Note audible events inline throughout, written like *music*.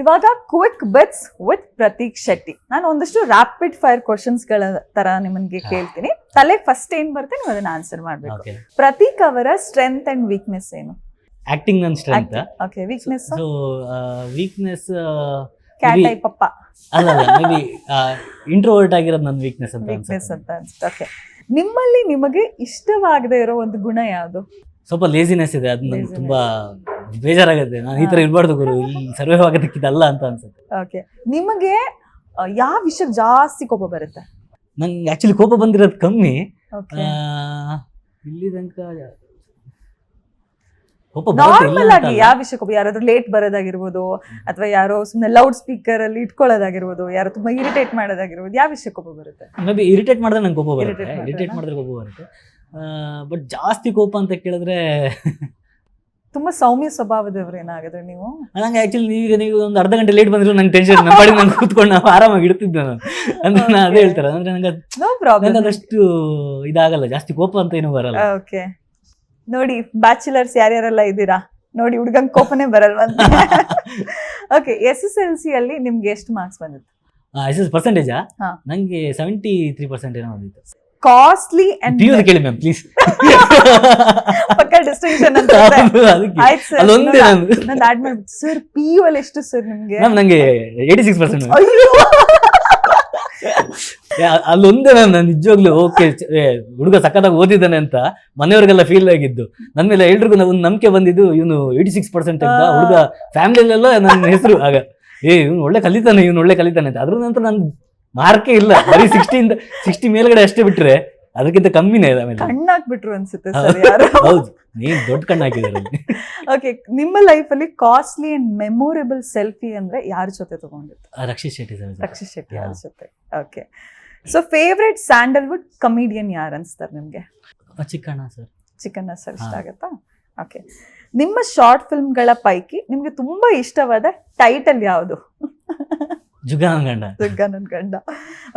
ಇವಾಗ quick bits with Prateek Shetty ನಾನು ಒಂದಷ್ಟು ರ್ಯಾಪಿಡ್ ಫೈರ್ಗಳ ತರ ನಿಮಗೆ ಕೇಳ್ತೀನಿ. ತಲೆ ಫಸ್ಟ್ ಏನ್ ಬರುತ್ತೆ ನೀವು ಅದನ್ನ ಆನ್ಸರ್ ಮಾಡ್ಬೇಕು. ಪ್ರತೀಕ್ ಅವರ ಸ್ಟ್ರೆಂತ್ ಅಂಡ್ ವೀಕ್ನೆಸ್ ಏನು? ಆಕ್ಟಿಂಗ್ ನನ್ನ strength okay weakness so weakness cat I type ಪಪ್ಪ ಅಲ್ಲ ಅಲ್ಲ ಮೇಬಿ ಇಂಟ್ರೋವರ್ಟ್ ಆಗಿರೋದು ನನ್ನ ವೀಕ್ನೆಸ್ ಅಂತ ವೀಕ್ನೆಸ್ ಅನ್ಸುತ್ತೆ. ಅಂತ ಅನ್ಸುತ್ತೆ. ಓಕೆ ನಿಮ್ಮಲ್ಲಿ ನಿಮಗೆ ಇಷ್ಟವಾಗದೇ ಇರೋ ಒಂದು ಗುಣ ಯಾವುದು? ಸ್ವಲ್ಪ ಲೇಸಿನೆಸ್ ಇದೆ ಅದು ನನಗೆ Laziness. ತುಂಬಾ ಬೇಜಾರಾಗುತ್ತೆ. ನಾನು ಈ ತರ ಇರ್ಬಾರ್ದು ಗುರು. ಇಲ್ಲಿ ಸರ್ವೇ ಆಗೋದಕ್ಕಿದಲ್ಲ ಅಂತ ಅನ್ಸುತ್ತೆ. ಓಕೆ ನಿಮಗೆ ಯಾವ ವಿಷಯ ಜಾಸ್ತಿ ಕೋಪ ಬರುತ್ತೆ? ನಂಗೆ ಆಕ್ಚುಲಿ ಕೋಪ ಬಂದಿರೋದು ಕಮ್ಮಿ. ಆ, ಇಲ್ಲಿ ತನಕ ಕೋಪ ಬರುತ್ತೆ, ಇಲ್ಲ ನಾರ್ಮಲ್ ಆಗಿ ಅಲ್ಲ. ಯಾವ ವಿಷಯಕ್ಕೆ ಯಾರಾದ್ರೂ ಲೇಟ್ ಬರೋದಾಗಿರ್ಬೋದು ಅಥವಾ ಯಾರೋ ಸುಮ್ಮನೆ ಲೌಡ್ ಸ್ಪೀಕರ್ ಅಲ್ಲಿ ಇಟ್ಕೊಳ್ಳೋದಾಗಿರ್ಬೋದು ಯಾರೋ ತುಂಬಾ ಇರಿಟೇಟ್ ಮಾಡೋದಾಗಿರ್ಬೋದು ಯಾವ ವಿಷಯಕ್ಕೆ ಕೋಪ ಬರುತ್ತೆ? ಮೇ ಬಿ ಇರಿಟೇಟ್ ಮಾಡಿದ್ರೆ ನಂಗೆ ಕೋಪ ಬರುತ್ತೆ. Irritate ಮಾಡಿದ್ರೆ. ಇರಿಟೇಟ್ ಮಾಡಿದ್ರೆ ಕೋಪ ಬರುತ್ತೆ. ಬಟ್ ಜಾಸ್ತಿ ಕೋಪ ಅಂತ ಕೇಳಿದ್ರೆ *laughs* ತುಂಬಾ ಸೌಮ್ಯ ಸ್ವಭಾವದವ್ರು ಏನಾಗಿದ್ರೆ ನೀವು? ನಂಗೆ ಆಕ್ಚುಲಿ ನೀವೀಗ ನೀವು ಒಂದು ಅರ್ಧ ಗಂಟೆ ಲೇಟ್ ಬಂದ್ರು ನಂಗೆ ಟೆನ್ಷನ್ ನಮ್ಮ ಪಾಡಿಗೆ ನಾನು ಕೂತ್ಕೊಂಡು ನಾವು ಆರಾಮಾಗಿ ಇಡ್ತಿದ್ದೆ ನಾನು. ಅಂದ್ರೆ ನಾನು ಅದೇ ಹೇಳ್ತಾರೆ ಅಂದ್ರೆ ನಂಗೆ ನೋ ಪ್ರಾಬ್ಲಮ್ ಅದಷ್ಟು ಇದಾಗಲ್ಲ ಜಾಸ್ತಿ ಕೋಪ ಅಂತ ಏನು ಬರಲ್ಲ. ಓಕೆ ನೋಡಿ ಬ್ಯಾಚುಲರ್ಸ್ ಯಾರ್ಯಾರೆಲ್ಲ ಇದ್ದೀರಾ? ನೋಡಿ ಹುಡುಗಂಗೆ ಕೋಪನೇ ಬರಲ್ವಂತ okay S S L C ಅಲ್ಲಿ ನಿಮ್ಗೆ ಎಷ್ಟು ಮಾರ್ಕ್ಸ್ ಬಂದಿತ್ತು? ಎಸ್ ಎಸ್ ಪರ್ಸೆಂಟೇಜಾ ಹಾ. ನಂಗೆ ಸೆವೆಂಟಿ ತ್ರೀ ಪರ್ಸೆಂಟ್ ಏನೋ ಬಂದಿತ್ತು. ಕಾಸ್ಟ್ಲಿ ಅಂಡ್ ನೀವು ಕೇಳಿ ಮ್ಯಾಮ್ ಪ್ಲೀಸ್ ಪಕ್ಕ ಡಿಸ್ಟಿಂಕ್ಷನ್ ಅಂತ *laughs* ಅದಕ್ಕೆ. ಆಯ್ತು ಸರ್ ಅಲ್ಲೊಂದೇ ನಾನು ಆಡ್ ಮಾಡ್ಬಿಟ್ಟು. ಸರ್ ಪಿ ಯು ಅಲ್ಲಿ ಎಷ್ಟು ಸರ್ ನಿಮಗೆ? ಮ್ಯಾಮ್ ನನಗೆ ಏಯ್ಟಿ ಸಿಕ್ಸ್ ಪರ್ಸೆಂಟ್ ಅಲ್ಲೊಂದೇ ನಾನು ನಿಜವಾಗ್ಲೂ ಓಕೆ ಹುಡುಗ ಸಖತ್ತಾಗಿ ಓದಿದ್ದಾನೆ ಅಂತ ಮನೆಯವ್ರಿಗೆಲ್ಲ ಫೀಲ್ ಆಗಿದ್ದು. ನನ್ನ ಮೇಲೆ ಎಲ್ರಿಗೂ ಒಂದು ನಂಬಿಕೆ ಬಂದಿದ್ದು ಇವನು ಏಯ್ಟಿ ಸಿಕ್ಸ್ ಪರ್ಸೆಂಟ್ ಅಂತ ಹುಡುಗ ಫ್ಯಾಮಿಲಿಯಲ್ಲೆಲ್ಲ ನನ್ನ ಹೆಸರು. ಆಗ ಏ ಇವ್ನು ಒಳ್ಳೆ ಕಲಿತಾನೆ ಇವ್ನು ಒಳ್ಳೆ ಕಲಿತಾನೆ ಅಂತ. ಅದ್ರ ನಂತರ ನನ್ ಮಾರ್ಕೇ ಇಲ್ಲ. ಬರೀ ಸಿಕ್ಸ್ಟಿಯಿಂದ ಸಿಕ್ಸ್ಟಿ ಮೇಲ್ಗಡೆ ಅಷ್ಟೇ ಬಿಟ್ರೆ ಅದಕ್ಕಿಂತ ಕಮ್ಮಿನೇ ಇದೆ ಆಮೇಲೆ. ಕಣ್ಣಾಕ್ಬಿಟ್ರು ಅನ್ಸುತ್ತೆ ಸರ್ ಯಾರು. ಹೌದು. ನೀನ್ ದೊಡ್ಡ ಕಣ್ಣು ಹಾಕಿದ್ದಾರೆ ಓಕೆ ನಿಮ್ಮ ಲೈಫ್ ಅಲ್ಲಿ ಕಾಸ್ಟ್ಲಿ ಅಂಡ್ ಮೆಮೊರೇಬಲ್ ಸೆಲ್ಫಿ ಅಂದ್ರೆ ಯಾರ ಜೊತೆ ತಗೊಂಡಿತ್ತು ರಕ್ಷಿತ್ ಶೆಟ್ಟಿ ಸರ್ ರಕ್ಷಿತ್ ಶೆಟ್ಟಿ ಯಾರ ಜೊತೆ. Okay so favourite Sandalwood comedian ಯಾರು ಅನ್ಸ್ತಾರೆ ನಿಮಗೆ? ಚಿಕ್ಕಣ್ಣ ಸರ್. ಚಿಕ್ಕಣ್ಣ ಸರ್ ಇಷ್ಟ ಆಗುತ್ತಾ? ಆಗತ್ತಾ ಓಕೆ ನಿಮ್ಮ ಶಾರ್ಟ್ ಫಿಲ್ಮ್ಗಳ ಪೈಕಿ ನಿಮಗೆ ತುಂಬಾ ಇಷ್ಟವಾದ ಟೈಟಲ್ ಯಾವುದು? ನನ್ ಗಂಡ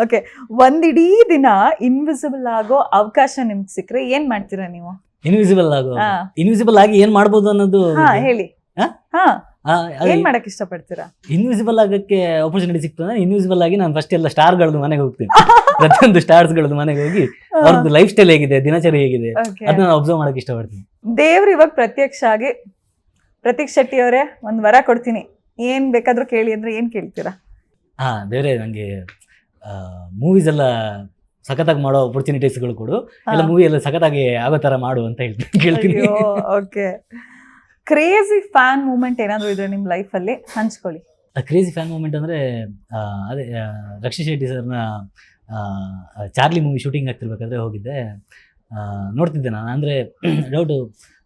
ಓಕೆ ಒಂದಿಡೀ ದಿನ ಇನ್ವಿಸಿಬಲ್ ಆಗೋ ಅವಕಾಶ ನಿಮ್ಗೆ ಸಿಕ್ಕರೆ ಏನ್ ಮಾಡ್ತೀರಾ ನೀವು? ಇನ್ವಿಸಿಬಲ್ ಆಗೋ ಹಾ. ಇನ್ವಿಸಿಬಲ್ ಆಗಿ ಏನ್ ಮಾಡ್ಬೋದು ಅನ್ನೋದು ಹಾ ಹೇಳಿ. ಹಾ? ಹಾ. ಏನ್ ಮಾಡಕ್ ಇಷ್ಟಪಡ್ತೀರಾ? ಇನ್ವಿಸಿಬಲ್ ಆಗಕ್ಕೆ ಆಪರ್ಚುನಿಟಿ ಸಿಕ್ತು ಅಂದ್ರೆ ಇನ್ವಿಸಿಬಲ್ ಆಗಿ ನಾನು ಫಸ್ಟ್ ಎಲ್ಲ ಸ್ಟಾರ್ಗಳದ್ದು ಮನೆಗೆ ಹೋಗ್ತೀನಿ. ಪ್ರತಿಯೊಂದು ಸ್ಟಾರ್ಸ್ಗಳದ್ದು ಮನೆಗೆ ಹೋಗಿ ಅವ್ರದ್ದು ಲೈಫ್ ಸ್ಟೈಲ್ ಹೇಗಿದೆ ದಿನಚರಿ ಹೇಗಿದೆ. ಅದನ್ನ ಅಬ್ಸರ್ವ್ ಮಾಡಕ್ ಇಷ್ಟಪಡ್ತೀನಿ. ದೇವ್ರು ಇವಾಗ ಪ್ರತ್ಯಕ್ಷ ಆಗಿ ಪ್ರತೀಕ್ ಶೆಟ್ಟಿ ಅವರೇ ಒಂದ್ ವರ ಕೊಡ್ತೀನಿ. ಏನ್ ಬೇಕಾದ್ರೂ ಕೇಳಿ ಅಂದ್ರೆ ಏನ್ ಕೇಳ್ತೀರಾ? ಹಾ ಬೇರೆ ನನಗೆ ಮೂವೀಸ್ ಎಲ್ಲ ಸಖತ್ತಾಗಿ ಮಾಡೋ ಆಪರ್ಚುನಿಟೀಸ್ಗಳು ಕೊಡು. ಎಲ್ಲ ಮೂವಿ ಎಲ್ಲ ಸಖತ್ತಾಗಿ ಆಗೋ ತರ ಮಾಡು ಅಂತ ಹೇಳ್ತೀನಿ ಕೇಳ್ತೀನಿ. ಓಕೆ ಕ್ರೇಜಿ ಫ್ಯಾನ್ ಮೂಮೆಂಟ್ ಏನಾದರೂ ಇದ್ರೆ ನಿಮ್ಮ ಲೈಫಲ್ಲಿ ಹಂಚ್ಕೊಳ್ಳಿ. ಕ್ರೇಜಿ ಫ್ಯಾನ್ ಮೂಮೆಂಟ್ ಅಂದರೆ ಅದೇ ರಕ್ಷಿತ್ ಶೆಟ್ಟಿ ಸರ್ನ ಚಾರ್ಲಿ ಮೂವಿ ಶೂಟಿಂಗ್ ಆಗ್ತಿರ್ಬೇಕಾದ್ರೆ ಹೋಗಿದ್ದೆ. ನೋಡ್ತಿದ್ದೆ ನಾನು. ಅಂದರೆ ಡೌಟು *clears throat*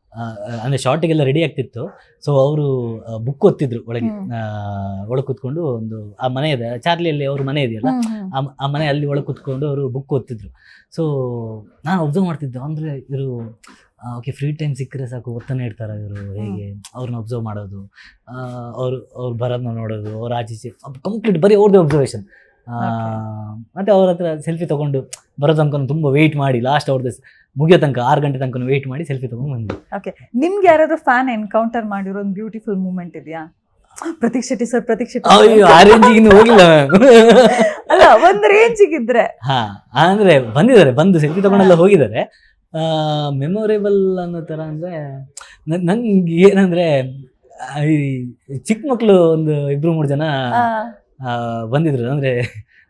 ಅಂದರೆ ಶಾರ್ಟಿಗೆಲ್ಲ ರೆಡಿ ಆಗ್ತಿತ್ತು. ಸೊ ಅವರು ಬುಕ್ ಓದ್ತಿದ್ರು ಒಳಗೆ. ಒಳಗೆ ಕೂತ್ಕೊಂಡು ಒಂದು ಆ ಮನೆ ಇದೆ. ಚಾರ್ಲಿಯಲ್ಲಿ ಅವ್ರ ಮನೆ ಇದೆಯಲ್ಲ? ಆ ಮನೆ ಅಲ್ಲಿ ಒಳಗೆ ಕೂತ್ಕೊಂಡು ಅವರು ಬುಕ್ ಓದ್ತಿದ್ರು. ಸೊ ನಾನು ಅಬ್ಸರ್ವ್ ಮಾಡ್ತಿದ್ದೆ. ಅಂದರೆ ಇವರು ಓಕೆ ಫ್ರೀ ಟೈಮ್ ಸಿಕ್ಕರೆ ಸಾಕು ಓದ್ತಾನೆ ಇರ್ತಾರೆ ಇವರು. ಹೇಗೆ? ಅವ್ರನ್ನ ಅಬ್ಸರ್ವ್ ಮಾಡೋದು. ಅವರು ಅವ್ರು ಬರೋದನ್ನ ನೋಡೋದು ಅವ್ರ ಆಚೀಚೆ ಕಂಪ್ಲೀಟ್ ಬರೀ ಅವ್ರದ್ದು ಅಬ್ಸರ್ವೇಷನ್ ಮತ್ತೆ ಅವ್ರ ಹತ್ರ ಸೆಲ್ಫಿ ತಗೊಂಡು ಬರೋ ತನಕ ತುಂಬಾ ವೆಯ್ಟ್ ಮಾಡಿ ಲಾಸ್ಟ್ ಅವ್ರದ್ದು ಮುಗಿಯೋ ತನಕ ಆರು ಗಂಟೆ ತನಕ ವೆಯ್ಟ್ ಮಾಡಿ ಸೆಲ್ಫಿ ತಗೊಂಡು ಬಂದ್ವಿ. ನಿಮ್ಗೆ ಯಾರಾದ್ರೂ ಫ್ಯಾನ್ ಎನ್ಕೌಂಟರ್ ಮಾಡಿರೋ ಒಂದು ಬ್ಯೂಟಿಫುಲ್ ಮೂಮೆಂಟ್ ಇದೆಯಾ? ಪ್ರತೀಕ್ ಶೆಟ್ಟಿ ಸರ್ ಪ್ರತೀಕ್ ಶೆಟ್ಟಿ ಅಯ್ಯೋ ಆ ರೇಂಜಿಗೆ ಇನ್ನೂ ಹೋಗಿಲ್ಲ ಅಲ್ಲ ಒಂದು ರೇಂಜಿಗೆ ಇದ್ರೆ ಹಾ ಅಂದ್ರೆ ಬಂದಿದ್ದಾರೆ ಬಂದು ಸೆಲ್ಫಿ ತಗೊಂಡೆಲ್ಲ ಹೋಗಿದ್ದಾರೆ. ಮೆಮೊರೇಬಲ್ ಅನ್ನೋ ಥರ ಅಂದರೆ ನಂಗೆ ಏನಂದ್ರೆ ಈ ಚಿಕ್ಕ ಮಕ್ಕಳು ಒಂದು ಇಬ್ರು ಮೂರು ಜನ ಬಂದಿದ್ರು. ಅಂದರೆ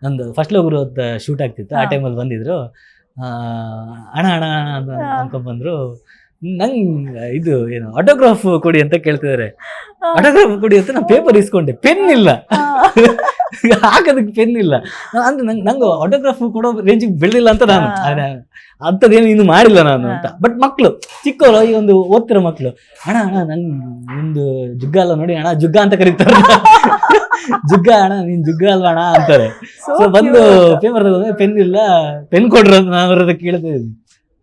ನಂದು ಫಸ್ಟ್ ಅಂತ ಶೂಟ್ ಆಗ್ತಿತ್ತು. ಆ. ಟೈಮಲ್ಲಿ ಬಂದಿದ್ರು. ಅಣ್ಣ ಅಣ್ಣ ಅಂತ. ಅನ್ಕೊಂಡ್ಬಂದ್ರು ನಂಗೆ ಇದು ಏನು ಆಟೋಗ್ರಾಫ್ ಕೊಡಿ ಅಂತ ಕೇಳ್ತಿದ್ದಾರೆ ಆಟೋಗ್ರಾಫ್ ಕೊಡಿ ಅಂತ ನಾನು ಪೇಪರ್ ಇಸ್ಕೊಂಡೆ. ಪೆನ್ ಇಲ್ಲ. *laughs* ಹಾಕೋದಕ್ಕೆ ಪೆನ್ ಇಲ್ಲ. ಅಂದ್ರೆ ನಂಗೆ ನಂಗೆ ಆಟೋಗ್ರಾಫ್ ಕೊಡೋ ರೇಂಜಿಗೆ ಬೆಳೆದಿಲ್ಲ ಅಂತ ನಾನು. ಅಂಥದ್ದೇನು ಇನ್ನು ಮಾಡಿಲ್ಲ ನಾನು ಅಂತ. ಬಟ್ ಮಕ್ಕಳು ಚಿಕ್ಕವರು ಈ ಒಂದು ಓದ್ತಿರೋ ಮಕ್ಕಳು ಅಣ್ಣ ಅಣ್ಣ ನಂಗೆ ಒಂದು ಜುಗ್ಗ ಅಲ್ಲ ನೋಡಿ ಅಣ್ಣ ಜುಗ್ಗ ಅಂತ ಕರೀತಾರೆ. *laughs* ಜುಗ್ಗ ಅಣ್ಣ ನೀನ್ ಜುಗ್ಗ ಅಲ್ವಾ ಅಣ್ಣ ಅಂತಾರೆ. ಸೊ ಬಂದು. ಪೇಪರ್ ತಗೊಂಡ್ರೆ ಪೆನ್ ಇಲ್ಲ ಪೆನ್ ಕೊಡ್ರು ಅಂತ ನಾನು ಅವ್ರ ಕೇಳ್ತಾ ಇದ್ದೀನಿ.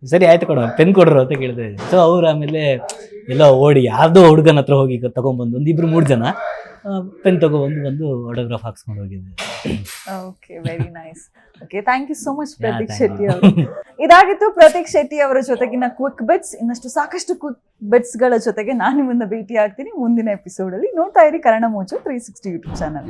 ಸರಿ ಆಯ್ತು ಕೊಡು ಪೆನ್ ಕೊಡ್ರು ಅಂತ ಕೇಳ್ತಾ ಇದ್ದೀನಿ. ಸೊ ಅವ್ರು ಆಮೇಲೆ ಎಲ್ಲ ಓಡಿ ಯಾರ್ದೋ ಹುಡುಗನ ಹತ್ರ ಹೋಗಿ ತಗೊಂಡ್ಬಂದು ಒಂದು ಇಬ್ರು ಮೂರು ಜನ ಪೆನ್ ತಗೊಬಂದು ಬಂದು ಆಟೋಗ್ರಾಫ್ ಹಾಕ್ಸ್ಕೊಂಡು ಹೋಗಿದ್ದೆ. Okay very nice okay thank you so much Prateek Shetty. ಅವರು. ಇದಾಗಿತ್ತು ಪ್ರತೀಕ್ ಶೆಟ್ಟಿ ಅವರ ಜೊತೆಗಿನ ಕ್ವಿಕ್ ಬೆಟ್ಸ್ ಇನ್ನಷ್ಟು ಸಾಕಷ್ಟು ಕ್ವಿಕ್ ಬೆಟ್ಸ್ಗಳ ಜೊತೆಗೆ ನಾನು ನಿಮ್ಮನ್ನ ಭೇಟಿ ಆಗ್ತೀನಿ ಮುಂದಿನ ಎಪಿಸೋಡ್ ಅಲ್ಲಿ. ನೋಡ್ತಾ ಇರಿ ಕನ್ನಡ ಮೋಜು ತ್ರೀ ಸಿಕ್ಸ್ಟಿ ಯೂಟ್ಯೂಬ್ ಚಾನಲ್